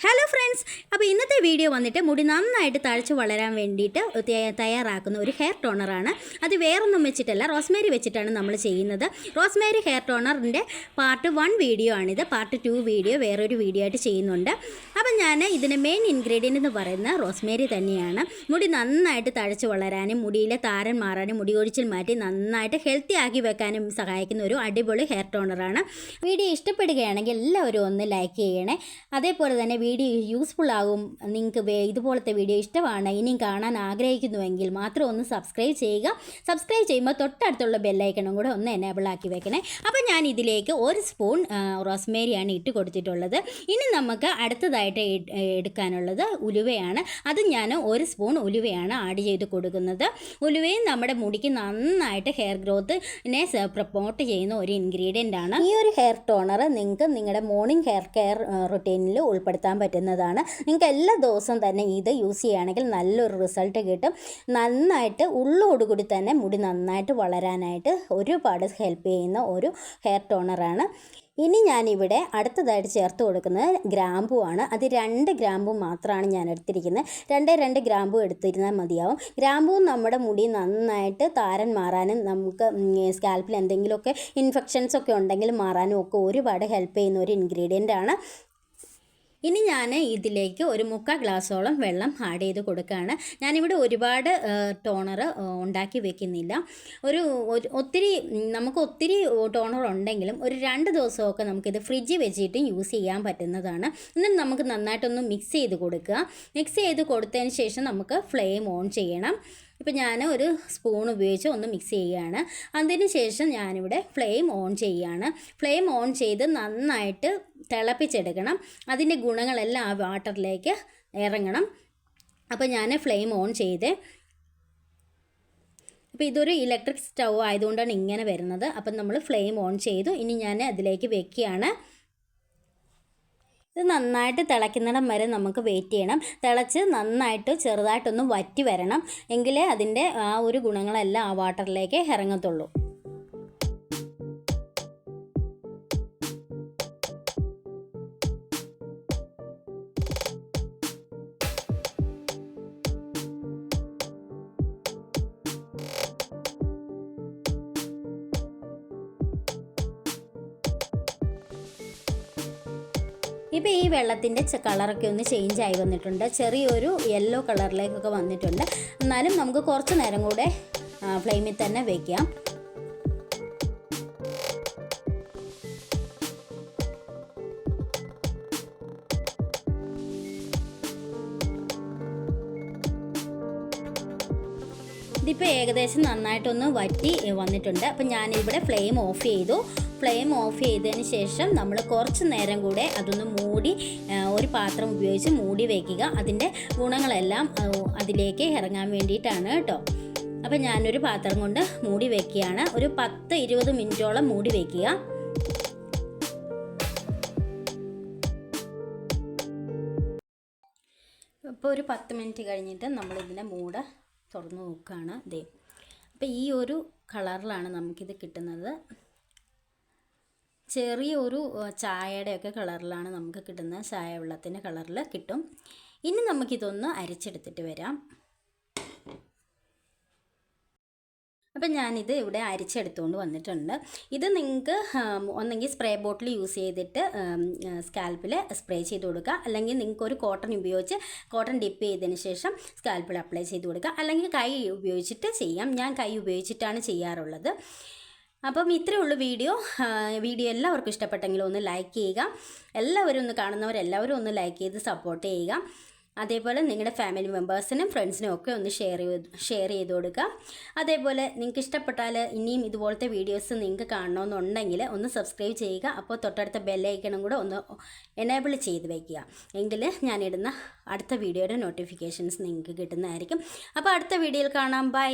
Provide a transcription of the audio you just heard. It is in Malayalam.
ഹലോ ഫ്രണ്ട്സ് അപ്പോൾ ഇന്നത്തെ വീഡിയോ വന്നിട്ട് മുടി നന്നായിട്ട് തഴച്ച് വളരാൻ വേണ്ടിയിട്ട് തയ്യാറാക്കുന്ന ഒരു ഹെയർ ടോണറാണ് അത് വേറൊന്നും വെച്ചിട്ടല്ല റോസ്മേരി വെച്ചിട്ടാണ് നമ്മൾ ചെയ്യുന്നത്. റോസ്മേരി ഹെയർ ടോണറിന്റെ പാർട്ട് വൺ വീഡിയോ ആണിത്. പാർട്ട് ടു വീഡിയോ വേറൊരു വീഡിയോ ആയിട്ട് ചെയ്യുന്നുണ്ട്. അപ്പം ഞാൻ ഇതിന്റെ മെയിൻ ഇൻഗ്രീഡിയന്റ് എന്ന് പറയുന്ന റോസ്മേരി തന്നെയാണ്. മുടി നന്നായിട്ട് തഴച്ച് വളരാനും മുടിയിലെ താരൻ മാറാനും മുടി ഒഴിച്ചിൽ മാറ്റി നന്നായിട്ട് ഹെൽത്തി ആക്കി വെക്കാനും സഹായിക്കുന്ന ഒരു അടിപൊളി ഹെയർ ടോണറാണ് വീഡിയോ ഇഷ്ടപ്പെടുകയാണെങ്കിൽ എല്ലാവരും ഒന്ന് ലൈക്ക് ചെയ്യണേ. അതേപോലെ തന്നെ വീഡിയോ യൂസ്ഫുൾ ആകും. നിങ്ങൾക്ക് ഇതുപോലത്തെ വീഡിയോ ഇഷ്ടമാണ് ഇനിയും കാണാൻ ആഗ്രഹിക്കുന്നുവെങ്കിൽ മാത്രം ഒന്ന് സബ്സ്ക്രൈബ് ചെയ്യുക. സബ്സ്ക്രൈബ് ചെയ്യുമ്പോൾ തൊട്ടടുത്തുള്ള ബെല്ലൈക്കണും കൂടെ ഒന്ന് എനേബിൾ ആക്കി വെക്കണേ. അപ്പോൾ ഞാൻ ഇതിലേക്ക് ഒരു സ്പൂൺ റോസ്മേരിയാണ് ഇട്ട് കൊടുത്തിട്ടുള്ളത്. ഇനി നമുക്ക് അടുത്തതായിട്ട് എടുക്കാനുള്ളത് ഉലുവയാണ്. അത് ഞാൻ ഒരു സ്പൂൺ ഉലുവയാണ് ആഡ് ചെയ്ത് കൊടുക്കുന്നത്. ഉലുവയും നമ്മുടെ മുടിക്ക് നന്നായിട്ട് ഹെയർ ഗ്രോത്തിനെ പ്രൊമോട്ട് ചെയ്യുന്ന ഒരു ഇൻഗ്രീഡിയന്റ് ആണ്. ഈ ഒരു ഹെയർ ടോണർ നിങ്ങൾക്ക് നിങ്ങളുടെ മോർണിംഗ് ഹെയർ കെയർ റുട്ടീനിൽ ഉൾപ്പെടുത്താൻ പറ്റുന്നതാണ്. നിങ്ങൾക്ക് എല്ലാ ദിവസവും തന്നെ ഇത് യൂസ് ചെയ്യുകയാണെങ്കിൽ നല്ലൊരു റിസൾട്ട് കിട്ടും. നന്നായിട്ട് ഉള്ളോടുകൂടി തന്നെ മുടി നന്നായിട്ട് വളരാനായിട്ട് ഒരുപാട് ഹെൽപ്പ് ചെയ്യുന്ന ഒരു ഹെയർ ടോണറാണ് ഇനി ഞാനിവിടെ അടുത്തതായിട്ട് ചേർത്ത് കൊടുക്കുന്നത് ഗ്രാമ്പു ആണ്. അത് രണ്ട് ഗ്രാമ്പു മാത്രമാണ് ഞാൻ എടുത്തിരിക്കുന്നത്. രണ്ടേ രണ്ട് ഗ്രാമ്പു എടുത്തിരുന്നാൽ മതിയാവും. ഗ്രാമ്പു നമ്മുടെ മുടി നന്നായിട്ട് താരൻ മാറാനും നമുക്ക് സ്കാൽപ്പിൽ എന്തെങ്കിലുമൊക്കെ ഇൻഫെക്ഷൻസ് ഒക്കെ ഉണ്ടെങ്കിൽ മാറാനും ഒക്കെ ഒരുപാട് ഹെൽപ്പ് ചെയ്യുന്ന ഒരു ഇൻഗ്രീഡിയന്റ് ആണ്. ഇനി ഞാൻ ഇതിലേക്ക് ഒരു മുക്കാൽ ഗ്ലാസ്സോളം വെള്ളം ആഡ് ചെയ്ത് കൊടുക്കുകയാണ് ഞാനിവിടെ ഒരുപാട് ടോണർ ഉണ്ടാക്കി വെക്കുന്നില്ല. ഒരു ഒത്തിരി നമുക്ക് ഒത്തിരി ടോണർ ഉണ്ടെങ്കിലും ഒരു രണ്ട് ദിവസമൊക്കെ നമുക്കിത് ഫ്രിഡ്ജിൽ വെച്ചിട്ട് യൂസ് ചെയ്യാൻ പറ്റുന്നതാണ്. എന്നിട്ട് നമുക്ക് നന്നായിട്ടൊന്ന് മിക്സ് ചെയ്ത് കൊടുക്കുക. മിക്സ് ചെയ്ത് കൊടുത്തതിന് ശേഷം നമുക്ക് ഫ്ലെയിം ഓൺ ചെയ്യണം. ഇപ്പം ഞാൻ ഒരു സ്പൂൺ ഉപയോഗിച്ച് ഒന്ന് മിക്സ് ചെയ്യുകയാണ് അതിന് ശേഷം ഞാനിവിടെ ഫ്ലെയിം ഓൺ ചെയ്യുകയാണ് ഫ്ലെയിം ഓൺ ചെയ്ത് നന്നായിട്ട് തിളപ്പിച്ചെടുക്കണം. അതിന്റെ ഗുണങ്ങളെല്ലാം ആ വാട്ടറിലേക്ക് ഇറങ്ങണം. അപ്പോൾ ഞാൻ ഫ്ലെയിം ഓൺ ചെയ്ത് അപ്പോൾ ഇതൊരു ഇലക്ട്രിക് സ്റ്റൗ ആയതുകൊണ്ടാണ് ഇങ്ങനെ വരുന്നത്. അപ്പം നമ്മൾ ഫ്ലെയിം ഓൺ ചെയ്തു. ഇനി ഞാൻ അതിലേക്ക് വെക്കുകയാണ്. ഇത് നന്നായിട്ട് തിളയ്ക്കുന്നിടം വരെ നമുക്ക് വെയിറ്റ് ചെയ്യണം. തിളച്ച് നന്നായിട്ട് ചെറുതായിട്ടൊന്ന് വറ്റി വരണം. എങ്കിലേ അതിന്റെ ആ ഒരു ഗുണങ്ങളെല്ലാം ആ വാട്ടറിലേക്ക് ഇറങ്ങത്തുള്ളൂ. ഇപ്പോൾ ഈ വെള്ളത്തിന്റെ കളറൊക്കെ ഒന്ന് ചേഞ്ച് ആയി വന്നിട്ടുണ്ട്. ചെറിയൊരു യെല്ലോ കളറിലേക്കൊക്കെ വന്നിട്ടുണ്ട്. എന്നാലും നമുക്ക് കുറച്ച് നേരം കൂടെ ഫ്ലെയിമിൽ തന്നെ വയ്ക്കാം ഇതിപ്പോൾ ഏകദേശം നന്നായിട്ടൊന്ന് വറ്റി വന്നിട്ടുണ്ട്. അപ്പം ഞാനിവിടെ ഫ്ലെയിം ഓഫ് ചെയ്തു. ഫ്ലെയിം ഓഫ് ചെയ്തതിന് ശേഷം നമ്മൾ കുറച്ച് നേരം കൂടെ അതൊന്ന് മൂടി ഒരു പാത്രം ഉപയോഗിച്ച് മൂടി വയ്ക്കുക അതിന്റെ ഗുണങ്ങളെല്ലാം അതിലേക്ക് ഇറങ്ങാൻ വേണ്ടിയിട്ടാണ് കേട്ടോ. അപ്പം ഞാനൊരു പാത്രം കൊണ്ട് മൂടി വയ്ക്കുകയാണ് ഒരു പത്ത് ഇരുപത് മിനിറ്റോളം മൂടി വയ്ക്കുക ഇപ്പോൾ ഒരു പത്ത് മിനിറ്റ് കഴിഞ്ഞിട്ട് നമ്മളിതിന്റെ മൂട തുറന്നു നോക്കുകയാണ്. ദേ അപ്പോൾ ഈ ഒരു കളറിലാണ് നമുക്കിത് കിട്ടുന്നത്. ചെറിയ ചായയുടെ ഒക്കെ ചായയുടെയൊക്കെ കളറിലാണ് നമുക്ക് കിട്ടുന്നത് ചായ വെള്ളത്തിന്റെ കളറിൽ കിട്ടും. ഇനി നമുക്കിതൊന്ന് അരിച്ചെടുത്തിട്ട് വരാം. അപ്പം ഞാനിത് ഇവിടെ അരിച്ചെടുത്തുകൊണ്ട് വന്നിട്ടുണ്ട്. ഇത് നിങ്ങൾക്ക് ഒന്നെങ്കിൽ സ്പ്രേ ബോട്ടിൽ യൂസ് ചെയ്തിട്ട് സ്കാൽപ്പിൽ സ്പ്രേ ചെയ്ത് കൊടുക്കുക. അല്ലെങ്കിൽ നിങ്ങൾക്ക് ഒരു കോട്ടൺ ഉപയോഗിച്ച് കോട്ടൺ ഡിപ്പ് ചെയ്തതിന് ശേഷം സ്കാൽപ്പിൽ അപ്ലൈ ചെയ്ത് കൊടുക്കുക. അല്ലെങ്കിൽ കൈ ഉപയോഗിച്ചിട്ട് ചെയ്യാം. ഞാൻ കൈ ഉപയോഗിച്ചിട്ടാണ് ചെയ്യാറുള്ളത്. അപ്പം ഇത്രയേ ഉള്ളൂ വീഡിയോ. വീഡിയോ എല്ലാവർക്കും ഇഷ്ടപ്പെട്ടെങ്കിൽ ഒന്ന് ലൈക്ക് ചെയ്യുക. എല്ലാവരും ഒന്ന് കാണുന്നവരെല്ലാവരും ഒന്ന് ലൈക്ക് ചെയ്ത് സപ്പോർട്ട് ചെയ്യുക. അതേപോലെ നിങ്ങളുടെ ഫാമിലി മെമ്പേഴ്സിനും ഫ്രണ്ട്സിനും ഒക്കെ ഒന്ന് ഷെയർ ചെയ്ത് ഷെയർ ചെയ്ത് കൊടുക്കുക. അതേപോലെ നിങ്ങൾക്ക് ഇഷ്ടപ്പെട്ടാൽ ഇനിയും ഇതുപോലത്തെ വീഡിയോസ് നിങ്ങൾക്ക് കാണണമെന്നുണ്ടെങ്കിൽ ഒന്ന് സബ്സ്ക്രൈബ് ചെയ്യുക. അപ്പോൾ തൊട്ടടുത്ത ബെല്ലൈക്കണും കൂടെ ഒന്ന് എനേബിൾ ചെയ്ത് വയ്ക്കുക എങ്കിൽ ഞാനിടുന്ന അടുത്ത വീഡിയോയുടെ നോട്ടിഫിക്കേഷൻസ് നിങ്ങൾക്ക് കിട്ടുന്നതായിരിക്കും. അപ്പോൾ അടുത്ത വീഡിയോയിൽ കാണാം. ബൈ